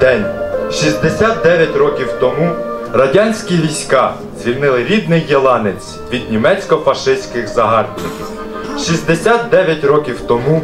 день, 69 років тому, радянські війська звільнили рідний Єланець від німецько-фашистських загарбників. 69 років тому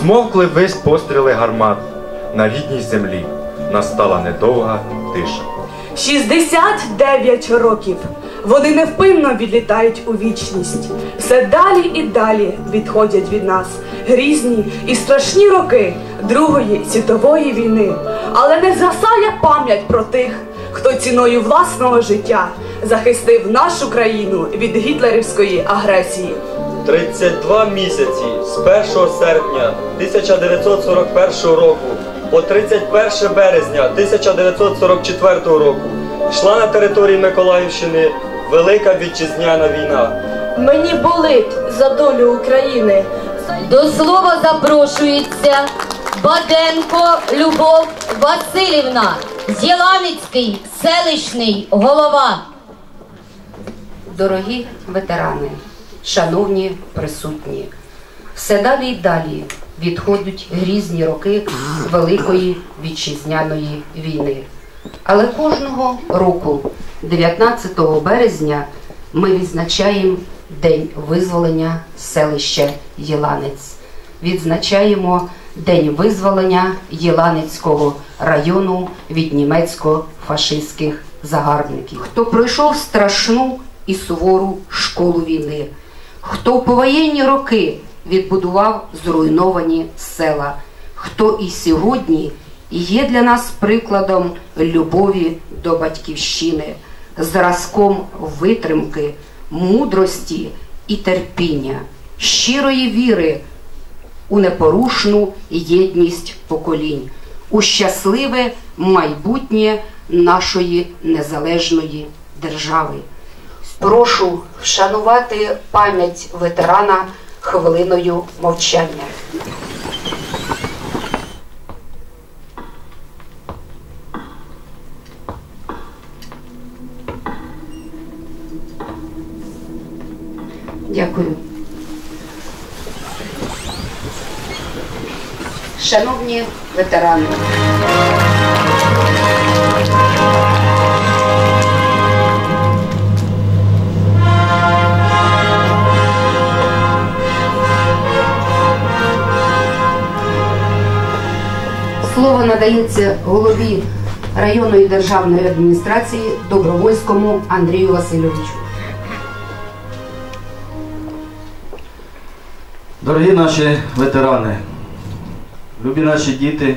змовкли весь постріли гармат. На рідній землі настала недовга тиша. 69 років. Вони невпинно відлітають у вічність. Все далі і далі відходять від нас грізні і страшні роки Другої світової війни. Але не згасає пам'ять про тих, хто ціною власного життя захистив нашу країну від гітлерівської агресії. 32 місяці з 1 серпня 1941 року по 31 березня 1944 року йшла на території Миколаївщини Велика Вітчизняна війна. Мені болить за долю України. До слова запрошується Баденко Любов Васильівна, Єланицький селищний голова. Дорогі ветерани, шановні присутні, все далі й далі відходять грізні роки Великої вітчизняної війни. Але кожного року, 19 березня, ми відзначаємо День визволення селища Єланець. Відзначаємо День визволення Єланецького району від німецько-фашистських загарбників. Хто пройшов страшну і сувору школу війни, хто в повоєнні роки відбудував зруйновані села, хто і сьогодні є для нас прикладом любові до батьківщини, зразком витримки, мудрості і терпіння, щирої віри у непорушну єдність поколінь, у щасливе майбутнє нашої незалежної держави. Прошу вшанувати пам'ять ветерана хвилиною мовчання. Дякую. Шановні ветерани. Слово надається голові районної державної адміністрації Добровольському Андрію Васильовичу. Дорогі наші ветерани, любі наші діти,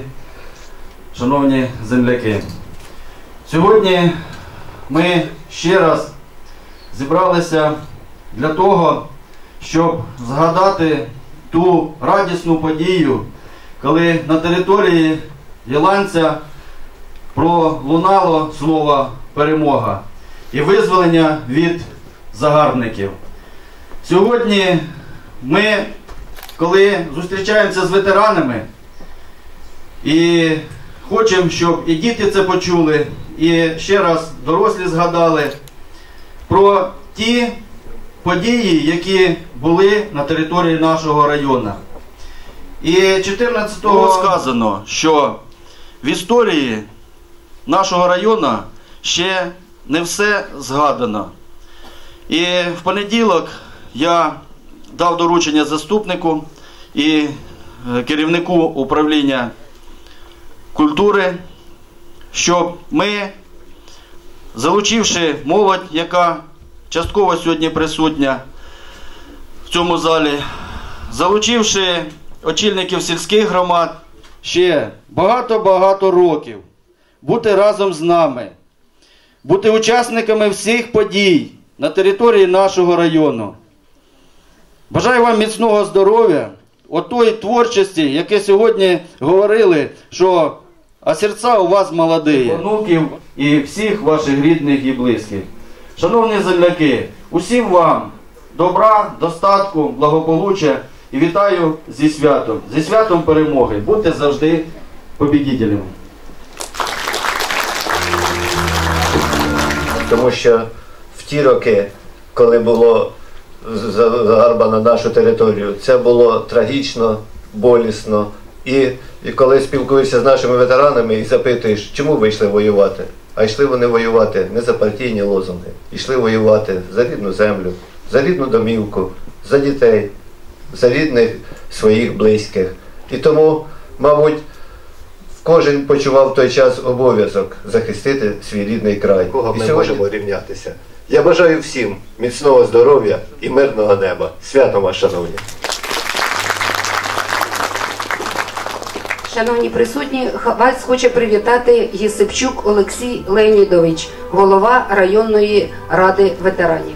шановні земляки, сьогодні ми ще раз зібралися для того, щоб згадати ту радісну подію, коли на території Єланця пролунало слово перемога і визволення від загарбників. Сьогодні ми коли зустрічаємося з ветеранами і хочемо, щоб і діти це почули, і ще раз дорослі згадали про ті події, які були на території нашого району. І 14-го сказано, що в історії нашого району ще не все згадано. І в понеділок я дав доручення заступнику і е, керівнику управління культури, щоб ми, залучивши молодь, яка частково сьогодні присутня в цьому залі, залучивши очільників сільських громад, ще багато-багато років бути разом з нами, бути учасниками всіх подій на території нашого району. Бажаю вам міцного здоров'я, отої творчості, яке сьогодні говорили, що а серця у вас молоді, онуків і всіх ваших рідних і близьких. Шановні земляки, усім вам добра, достатку, благополуччя і вітаю зі святом, зі святом перемоги. Будьте завжди побідітелями. тому що в ті роки, коли було за- загарбано нашу територію, це було трагічно, болісно І, і коли спілкуєшся з нашими ветеранами і запитуєш, чому ви йшли воювати? А йшли вони воювати не за партійні лозунги, йшли воювати за рідну землю, за рідну домівку, за дітей, за рідних своїх близьких. І тому, мабуть, кожен почував в той час обов'язок захистити свій рідний край. Кого ми можемо рівнятися. Я бажаю всім міцного здоров'я і мирного неба. Свято вас, шановні! Шановні присутні, вас хоче привітати Єсипчук Олексій Леонідович, голова районної ради ветеранів.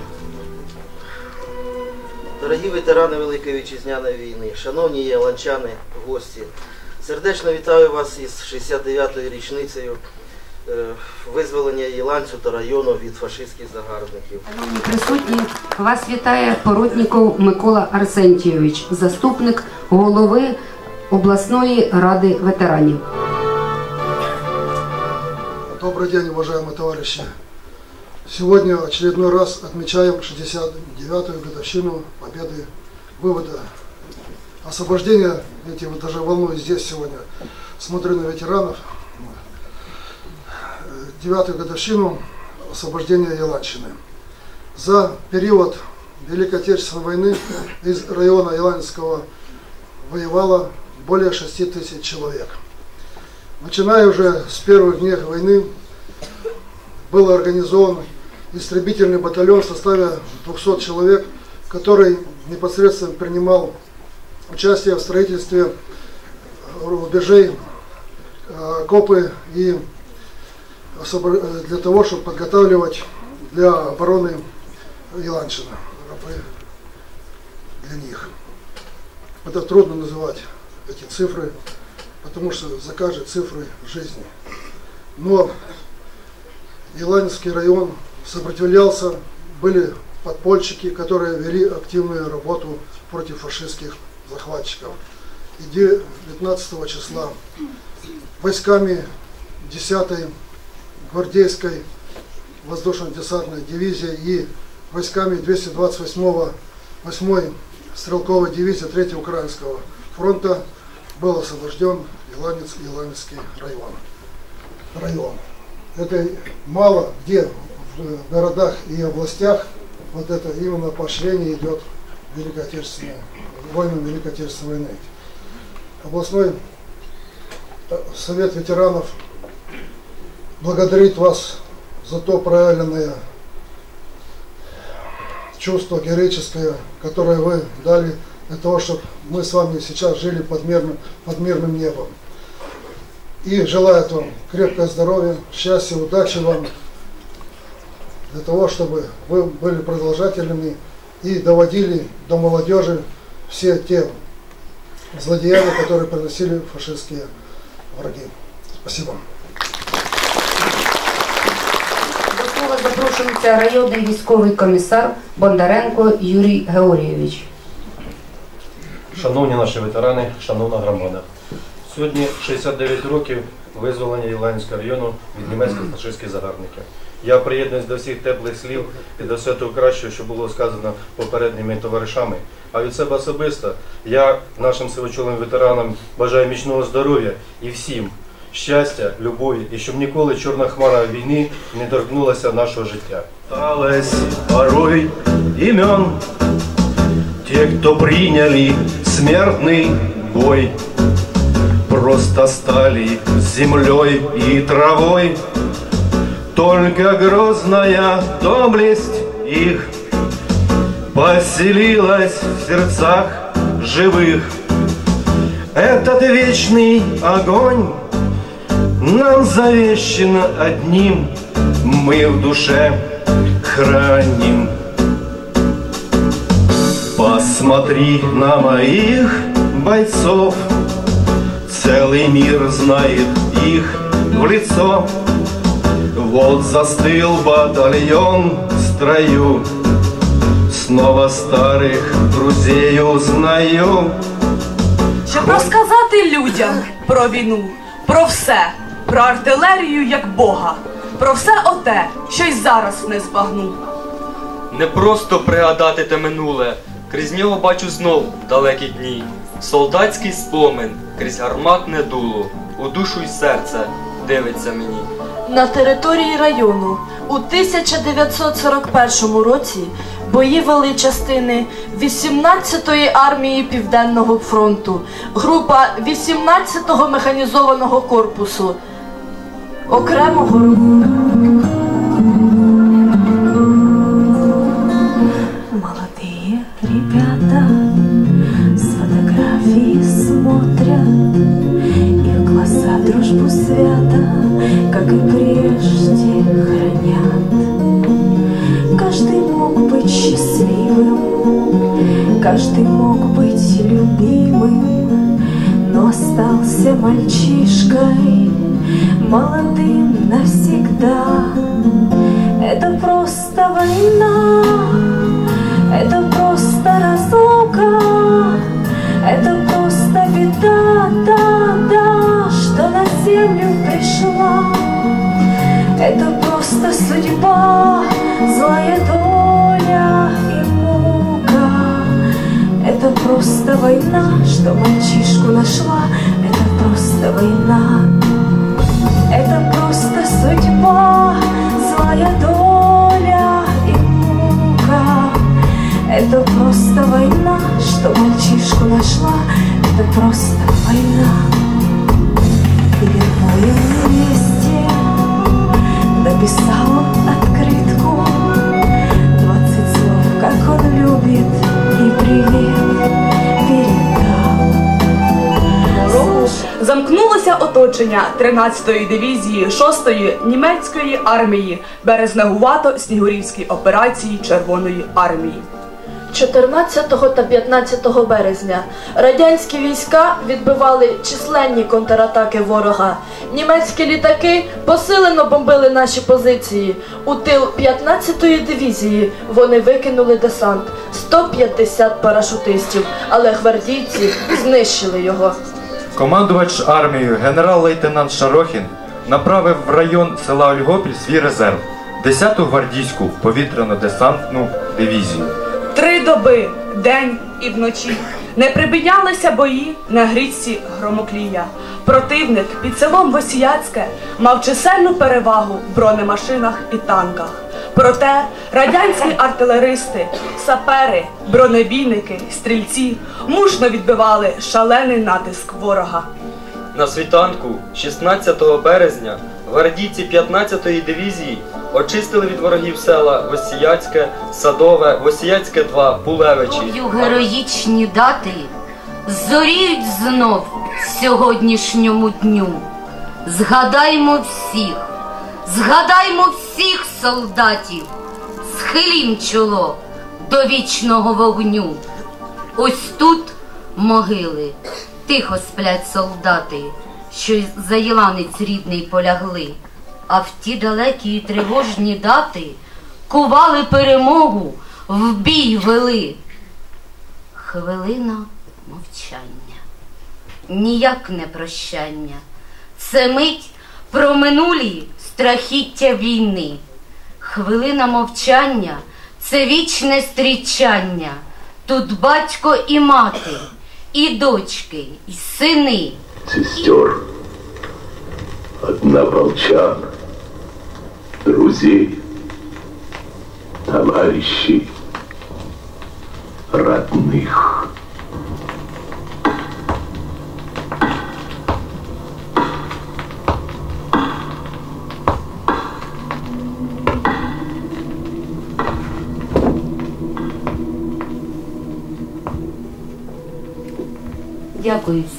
Дорогі ветерани Великої Вітчизняної війни, шановні яланчани, гості, сердечно вітаю вас із 69-ю річницею визволення Єланцю та району від фашистських загарбників. Шановні присутні, вас вітає Поротніков Микола Арсентійович, заступник голови обласної ради ветеранів. Добрый день, уважаемые товарищи. Сегодня очередной раз отмечаем 69-ю годовщину победы вывода освобождения. Видите, вот даже волнуюсь здесь сегодня. Смотрю на ветеранов. Девятую годовщину освобождения Еланщины. За период Великой Отечественной войны из района Еланского воевало более 6 тысяч человек. Начиная уже с первых дней войны был организован истребительный батальон в составе 200 человек, который непосредственно принимал участие в строительстве рубежей, э, окопы и э, для того, чтобы подготавливать для обороны Еланчина, рабы для них. Это трудно называть эти цифры, потому что за каждой цифрой жизни. Но Еланинский район сопротивлялся, были подпольщики, которые вели активную работу против фашистских захватчиков. И 19 числа войсками 10-й гвардейской воздушно-десантной дивизии и войсками 228-го 8-й стрелковой дивизии 3 Украинского фронта был освобожден Еланец, Еланецкий район. район. Это мало где в городах и областях вот это именно поощрение идет Великой Отечественной, войны Великой Отечественной войны. Областной э, совет ветеранов благодарит вас за то проявленное чувство героическое, которое вы дали для того, чтобы мы с вами сейчас жили под мирным, под мирным небом. И желает вам крепкое здоровья, счастья, удачи вам, для того, чтобы вы были продолжателями и доводили до молодежи все те злодеяния, которые приносили фашистские враги. Спасибо. Слова запрошується районний військовий комісар Бондаренко Юрій Георгійович. Шановні наші ветерани, шановна громада. Сьогодні 69 років визволення Єланського району від німецьких фашистських загарбників. Я приєднуюсь до всіх теплих слів і до все того кращого, що було сказано попередніми товаришами. А від себе особисто я нашим сивочолим ветеранам бажаю міцного здоров'я і всім щастя, любові і щоб ніколи чорна хмара війни не торкнулася нашого життя. Осталось порой имен Те, кто приняли смертный бой Просто стали землей и травой Только грозная доблесть их Поселилась в сердцах живых Этот вечный огонь нам завещен одним Мы в душе храним. Посмотри на моих бойцов Целый мир знает их в лицо. Вот застыл батальон в строю Снова старых друзей узнаю. Щоб розказати людям про війну, про все, про артилерію як Бога, про все оте, що й зараз не збагну. Не просто пригадати те минуле, крізь нього бачу знов далекі дні. Солдатський спомин, крізь гарматне дуло, у душу й серце дивиться мені. На території району у 1941 році бої вели частини 18-ї армії Південного фронту, група 18-го механізованого корпусу, окремого Молодые ребята с фотографии смотрят И в глаза дружбу свято, как и прежде, хранят. Каждый мог быть счастливым, каждый мог быть любимым Но остался мальчишкой, молодым навсегда Это просто война это просто разлука, это просто беда, да, да, что на землю пришла. Это просто судьба, злая доля и мука. Это просто война, что мальчишку нашла. Это просто война. Злая доля и мука. Это просто война, что мальчишку нашла. Это просто оточення 13-ї дивізії 6-ї німецької армії Березнегувато-Снігурівській операції Червоної армії. 14 та 15 березня радянські війська відбивали численні контратаки ворога. Німецькі літаки посилено бомбили наші позиції. У тил 15-ї дивізії вони викинули десант 150 парашутистів, але гвардійці знищили його. Командувач армією генерал-лейтенант Шарохін направив в район села Ольгопіль свій резерв 10-ту гвардійську повітряно-десантну дивізію. Три доби, день і вночі, не припинялися бої на грічці Громоклія. Противник під селом Восіяцьке мав чисельну перевагу в бронемашинах і танках. Проте радянські артилеристи, сапери, бронебійники, стрільці мужно відбивали шалений натиск ворога. На світанку 16 березня гвардійці 15-ї дивізії очистили від ворогів села Восіяцьке, Садове, Восіяцьке 2, Пулевичі. Героїчні дати зоріють знов сьогоднішньому дню. Згадаймо всіх, згадаймо всіх солдатів, схилім чоло до вічного вогню. Ось тут могили, тихо сплять солдати, що за Єланець рідний полягли, а в ті далекі й тривожні дати кували перемогу, в бій вели. Хвилина мовчання, ніяк не прощання. Це мить про минулі страхіття війни. Хвилина мовчання це вічне стрічання. Тут батько і мати, і дочки, і сини. сестер, однополчан, друзей, товарищей, родных. Дякую всім. Над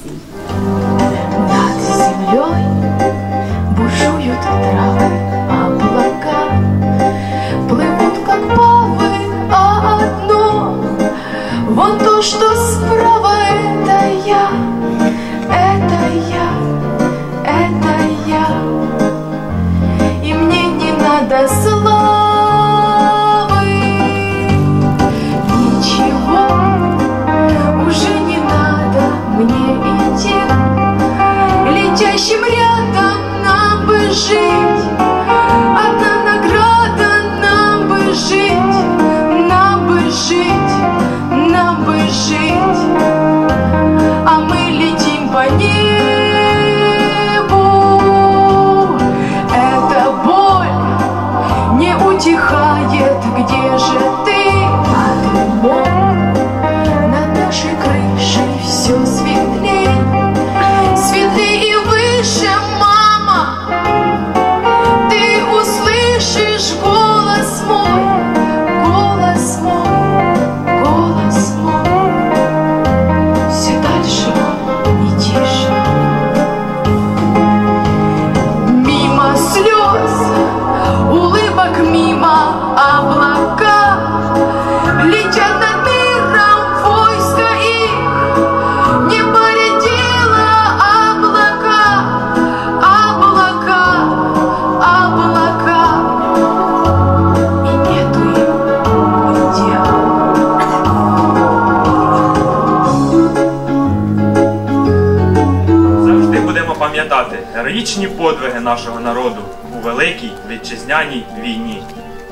героїчні подвиги нашого народу у великій вітчизняній війні.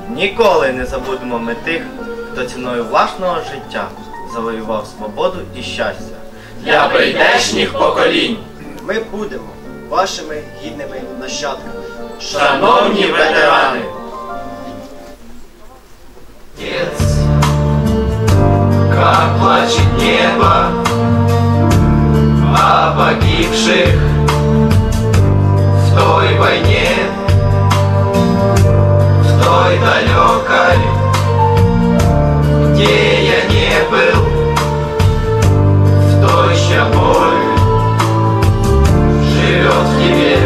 Ніколи не забудемо ми тих, хто ціною власного життя завоював свободу і щастя. Для прийдешніх поколінь. Ми будемо вашими гідними нащадками. Шановні ветерани! Как плачет небо о погибших той войне, в той далекой, где я не был, в той, боль живет в тебе,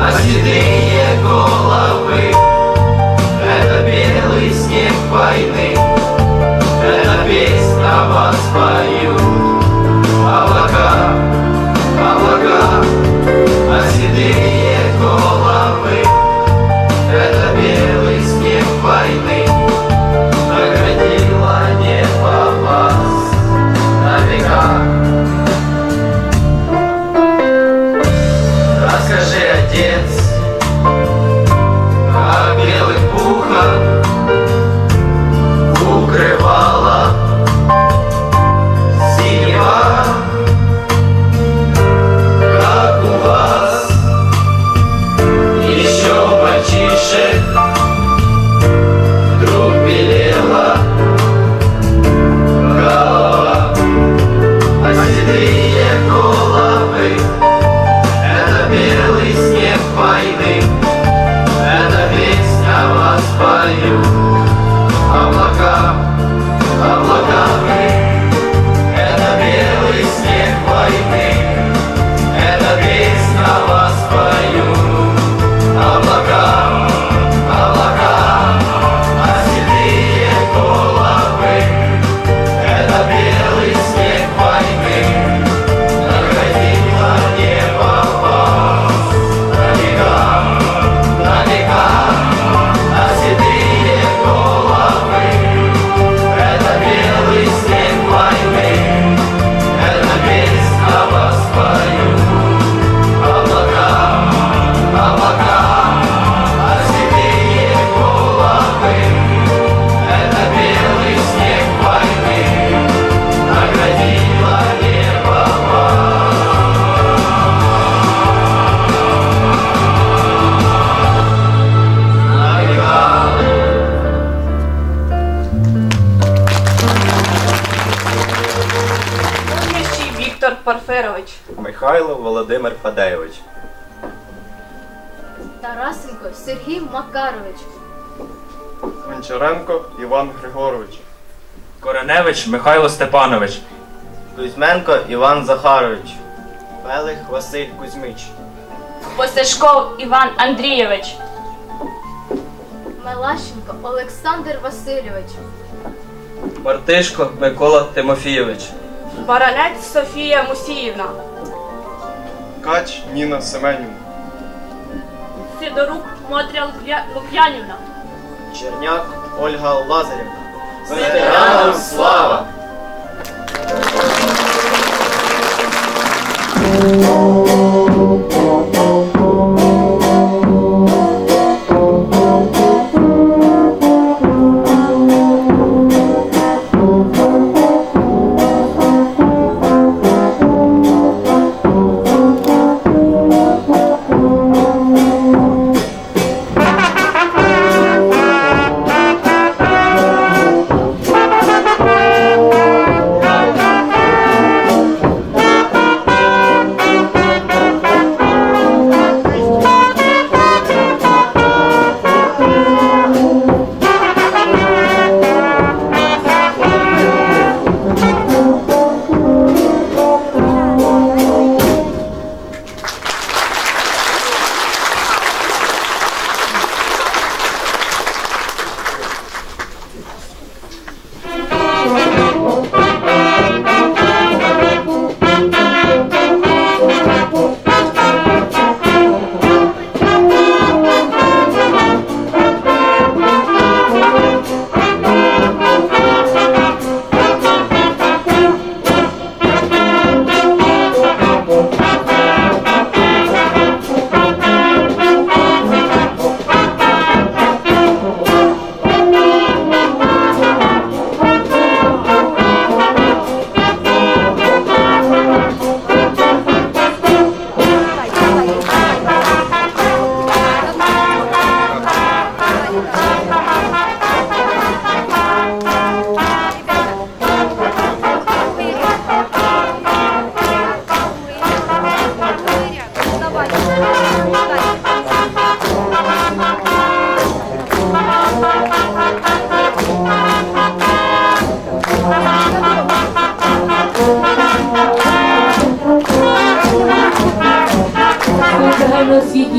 а седые головы это белый снег войны, Михайло Володимир Фадеєвич. Тарасенко Сергій Макарович. Гончаренко Іван Григорович. Кореневич Михайло Степанович. Кузьменко Іван Захарович. Пелих Василь Кузьмич. Постешков Іван Андрійович. Мелащенко Олександр Васильович. Мартишко Микола Тимофійович. Баранець Софія Мусіївна. Кач Ніна Семенівна. Сидорук Мотря Лук'я- Лук'янівна. Черняк Ольга Лазарівна. Ветеранам слава!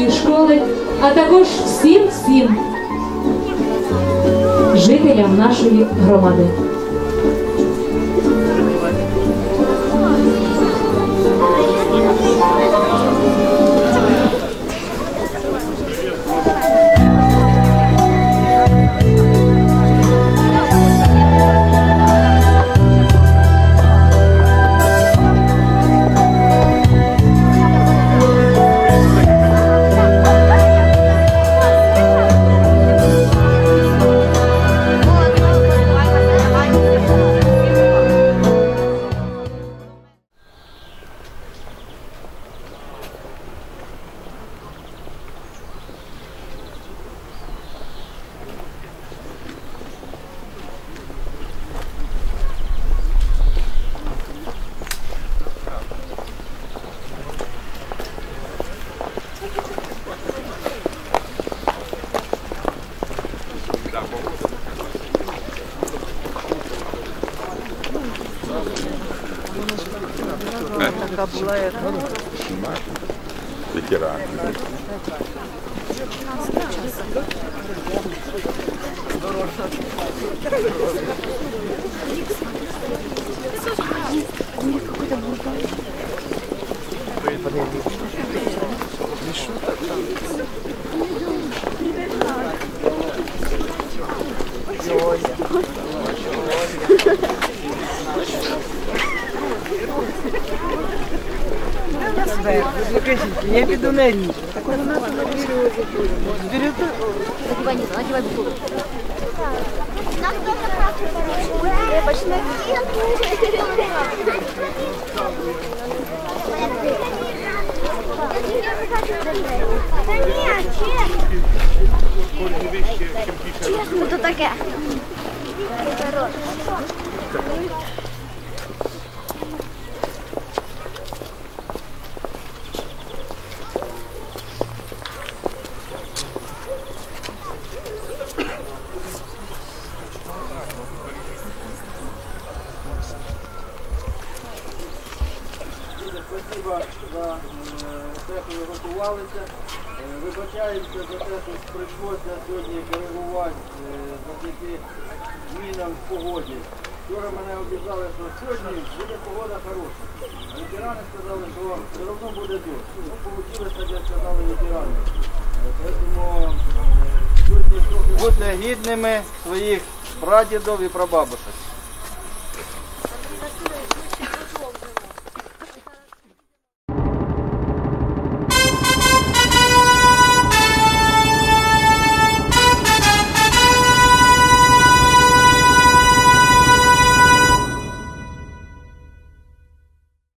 Художньої школи, а також всім всім жителям нашої громади. Яка була яка? Ветеран. Ой, Я піду на річ. Так вона на березі. Берете? Чесно, то таке. Спасибо за е, те, що ви готувалися. Е, Вибачаємося за те, що прийшлося сьогодні коригувати е, завдяки змінам в погоді. Вчора мене обіцяли, що сьогодні буде погода хороша. Ветерани сказали, що все одно буде дощ. Ну, вийшло, як сказали ветерани. Тому будьте трохи- будьте гідними своїх прадідів і прабабушек.